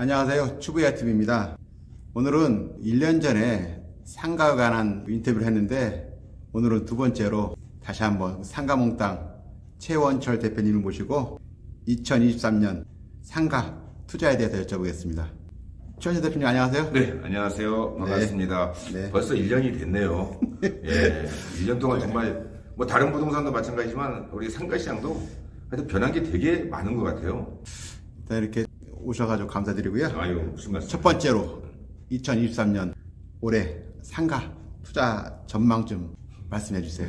안녕하세요. 추부야TV입니다. 오늘은 1년 전에 상가에 관한 인터뷰를 했는데 오늘은 두 번째로 다시 한번 상가몽땅 최원철 대표님을 모시고 2023년 상가 투자에 대해서 여쭤보겠습니다. 최원철 대표님 안녕하세요. 네, 안녕하세요. 반갑습니다. 네. 벌써 1년이 됐네요. 예. 1년 동안 정말 뭐 다른 부동산도 마찬가지지만 우리 상가 시장도 하여튼 변한 게 되게 많은 것 같아요. 일단 이렇게 오셔가지고 감사드리고요. 아유, 무슨 말씀. 첫 번째로 2023년 올해 상가 투자 전망 좀 말씀해 주세요.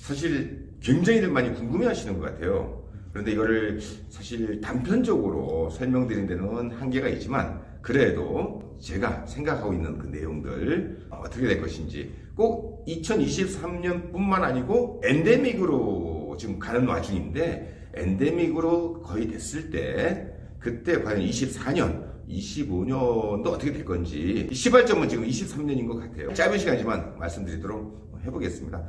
사실 굉장히들 많이 궁금해 하시는 것 같아요. 그런데 이거를 사실 단편적으로 설명드린 데는 한계가 있지만 그래도 제가 생각하고 있는 그 내용들 어떻게 될 것인지 꼭 2023년 뿐만 아니고 엔데믹으로 지금 가는 와중인데 엔데믹으로 거의 됐을 때 그때 과연 24년 25년도 어떻게 될 건지 시발점은 지금 23년인 것 같아요. 짧은 시간이지만 말씀드리도록 해보겠습니다.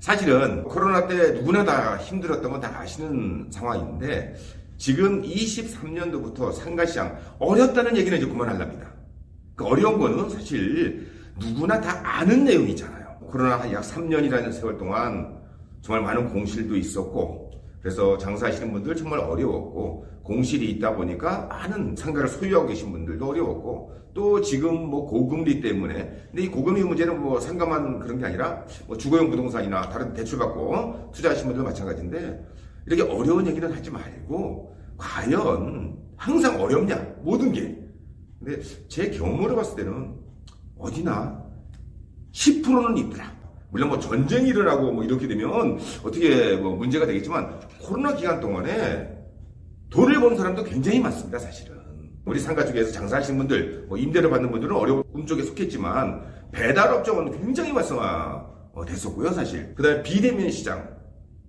사실은 코로나 때 누구나 다 힘들었던 건 다 아시는 상황인데 지금 23년도부터 상가시장 어렵다는 얘기는 이제 그만하랍니다. 그 어려운 거는 사실 누구나 다 아는 내용이잖아요. 코로나 한약 3년이라는 세월 동안 정말 많은 공실도 있었고 그래서 장사하시는 분들 정말 어려웠고 공실이 있다 보니까 많은 상가를 소유하고 계신 분들도 어려웠고 또 지금 뭐 고금리 때문에. 근데 이 고금리 문제는 뭐 상가만 그런 게 아니라 뭐 주거용 부동산이나 다른 대출받고 투자하시는 분들 마찬가지인데 이렇게 어려운 얘기는 하지 말고 과연 항상 어렵냐? 모든 게. 근데 제 경험으로 봤을 때는 어디나 10%는 있더라. 물론 뭐 전쟁이 일어나고 뭐 이렇게 되면 어떻게 뭐 문제가 되겠지만 코로나 기간 동안에 돈을 버는 사람도 굉장히 많습니다, 사실은. 우리 상가 쪽에서 장사하시는 분들, 뭐 임대를 받는 분들은 어려운 쪽에 속했지만 배달업종은 굉장히 활성화 어, 됐었고요, 사실. 그 다음에 비대면 시장.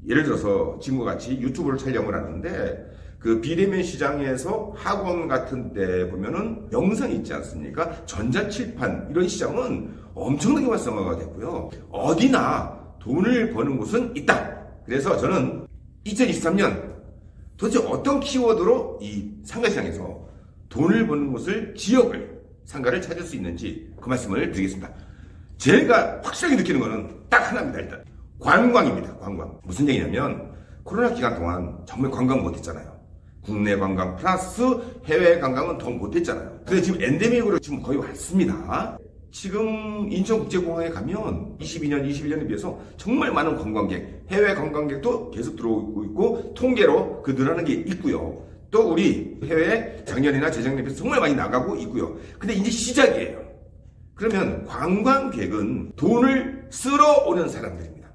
예를 들어서 지금과 같이 유튜브를 촬영을 하는데 그 비대면 시장에서 학원 같은 데 보면은 영상이 있지 않습니까? 전자칠판 이런 시장은 엄청나게 활성화가 됐고요. 어디나 돈을 버는 곳은 있다. 그래서 저는 2023년 도대체 어떤 키워드로 이 상가시장에서 돈을 버는 곳을 지역을 상가를 찾을 수 있는지 그 말씀을 드리겠습니다. 제가 확실하게 느끼는 거는 딱 하나입니다. 일단 관광입니다. 관광 무슨 얘기냐면 코로나 기간 동안 정말 관광 못했잖아요. 국내 관광 플러스 해외 관광은 더 못했잖아요. 근데 지금 엔데믹으로 지금 거의 왔습니다. 지금 인천국제공항에 가면 22년, 21년에 비해서 정말 많은 관광객, 해외 관광객도 계속 들어오고 있고 통계로 그 늘어나는 게 있고요. 또 우리 해외 작년이나 재작년에 비해서 정말 많이 나가고 있고요. 근데 이제 시작이에요. 그러면 관광객은 돈을 쓸어 오는 사람들입니다.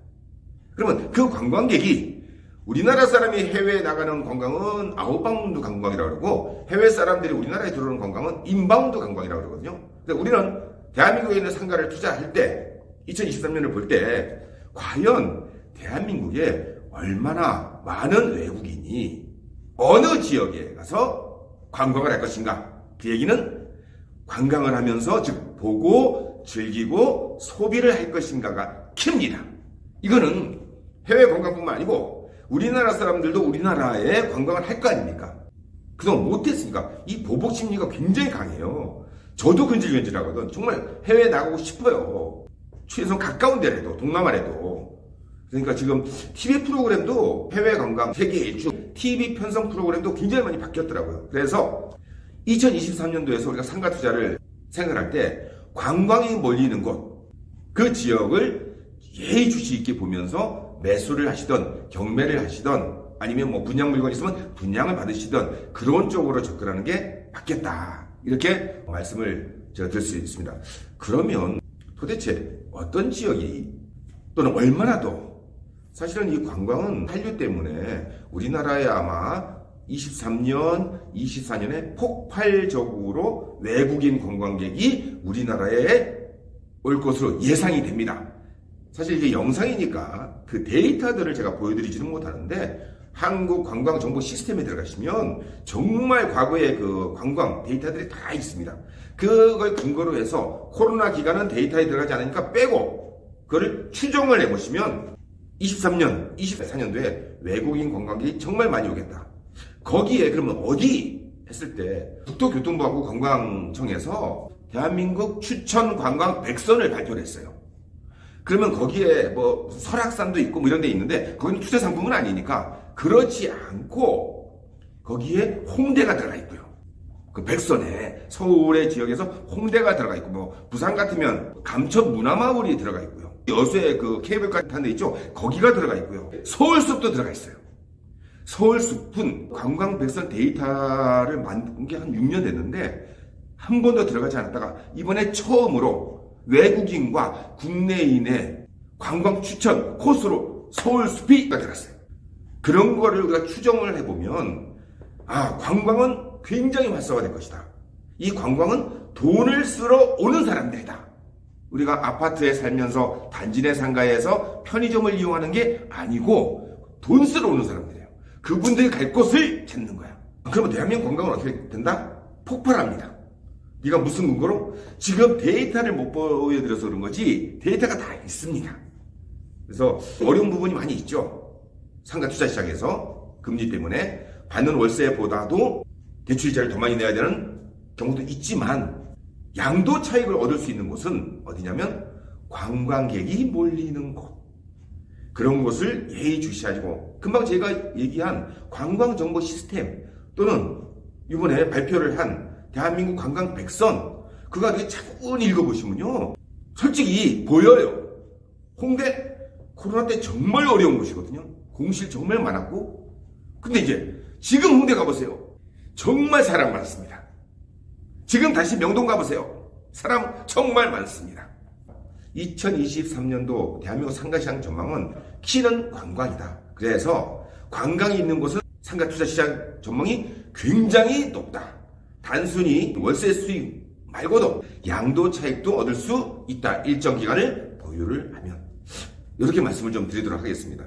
그러면 그 관광객이 우리나라 사람이 해외에 나가는 관광은 아웃바운드 관광이라고 그러고 해외 사람들이 우리나라에 들어오는 관광은 인바운드 관광이라고 그러거든요. 근데 우리는 대한민국에 있는 상가를 투자할 때 2023년을 볼 때 과연 대한민국에 얼마나 많은 외국인이 어느 지역에 가서 관광을 할 것인가 그 얘기는 관광을 하면서 즉 보고 즐기고 소비를 할 것인가가 킵니다. 이거는 해외 관광뿐만 아니고 우리나라 사람들도 우리나라에 관광을 할 거 아닙니까? 그동안 못했으니까 이 보복 심리가 굉장히 강해요. 저도 근질근질하거든. 정말 해외 나가고 싶어요. 최소한 가까운 데라도 동남아라도. 그러니까 지금 TV 프로그램도 해외 관광 세계 일주 TV 편성 프로그램도 굉장히 많이 바뀌었더라고요. 그래서 2023년도에서 우리가 상가 투자를 생각할 때 관광이 몰리는 곳, 그 지역을 예의주시 있게 보면서 매수를 하시던 경매를 하시던 아니면 뭐 분양 물건 있으면 분양을 받으시던 그런 쪽으로 접근하는 게 맞겠다. 이렇게 말씀을 제가 드릴 수 있습니다. 그러면 도대체 어떤 지역이 또는 얼마나 더 사실은 이 관광은 한류 때문에 우리나라에 아마 23년, 24년에 폭발적으로 외국인 관광객이 우리나라에 올 것으로 예상이 됩니다. 사실 이게 영상이니까 그 데이터들을 제가 보여드리지는 못하는데 한국 관광 정보 시스템에 들어가시면 정말 과거의 그 관광 데이터들이 다 있습니다. 그걸 근거로 해서 코로나 기간은 데이터에 들어가지 않으니까 빼고 그걸 추정을 해보시면 23년, 24년도에 외국인 관광객이 정말 많이 오겠다. 거기에 그러면 어디 했을 때 국토교통부하고 관광청에서 대한민국 추천 관광 100선을 발표를 했어요. 그러면 거기에 뭐 설악산도 있고 뭐 이런 데 있는데 거기는 투자 상품은 아니니까 그렇지 않고 거기에 홍대가 들어가 있고요. 그 백선에 서울의 지역에서 홍대가 들어가 있고 뭐 부산 같으면 감천 문화마을이 들어가 있고요. 여수에 그 케이블카 탄데 있죠. 거기가 들어가 있고요. 서울숲도 들어가 있어요. 서울숲은 관광 백선 데이터를 만든 게 한 6년 됐는데 한 번도 들어가지 않았다가 이번에 처음으로 외국인과 국내인의 관광 추천 코스로 서울숲이 들어갔어요. 그런 거를 우리가 추정을 해보면 아 관광은 굉장히 활성화될 것이다. 이 관광은 돈을 쓰러 오는 사람들이다. 우리가 아파트에 살면서 단지 내 상가에서 편의점을 이용하는 게 아니고 돈 쓰러 오는 사람들이에요. 그분들이 갈 곳을 찾는 거야. 그러면 대한민국 관광은 어떻게 된다? 폭발합니다. 네가 무슨 근거로? 지금 데이터를 못 보여드려서 그런 거지 데이터가 다 있습니다. 그래서 어려운 부분이 많이 있죠. 상가 투자 시장에서 금리 때문에 받는 월세보다도 대출 이자를 더 많이 내야 되는 경우도 있지만 양도 차익을 얻을 수 있는 곳은 어디냐면 관광객이 몰리는 곳. 그런 곳을 예의주시하고 금방 제가 얘기한 관광정보 시스템 또는 이번에 발표를 한 대한민국 관광 백선 그거 이렇게 차분히 읽어보시면요. 솔직히 보여요. 홍대 코로나 때 정말 어려운 곳이거든요 공실 정말 많았고 근데 이제 지금 홍대 가보세요 정말 사람 많습니다 지금 다시 명동 가보세요 사람 정말 많습니다 2023년도 대한민국 상가시장 전망은 키는 관광이다. 그래서 관광이 있는 곳은 상가 투자 시장 전망이 굉장히 높다. 단순히 월세 수익 말고도 양도 차익도 얻을 수 있다. 일정 기간을 보유를 하면 이렇게 말씀을 좀 드리도록 하겠습니다.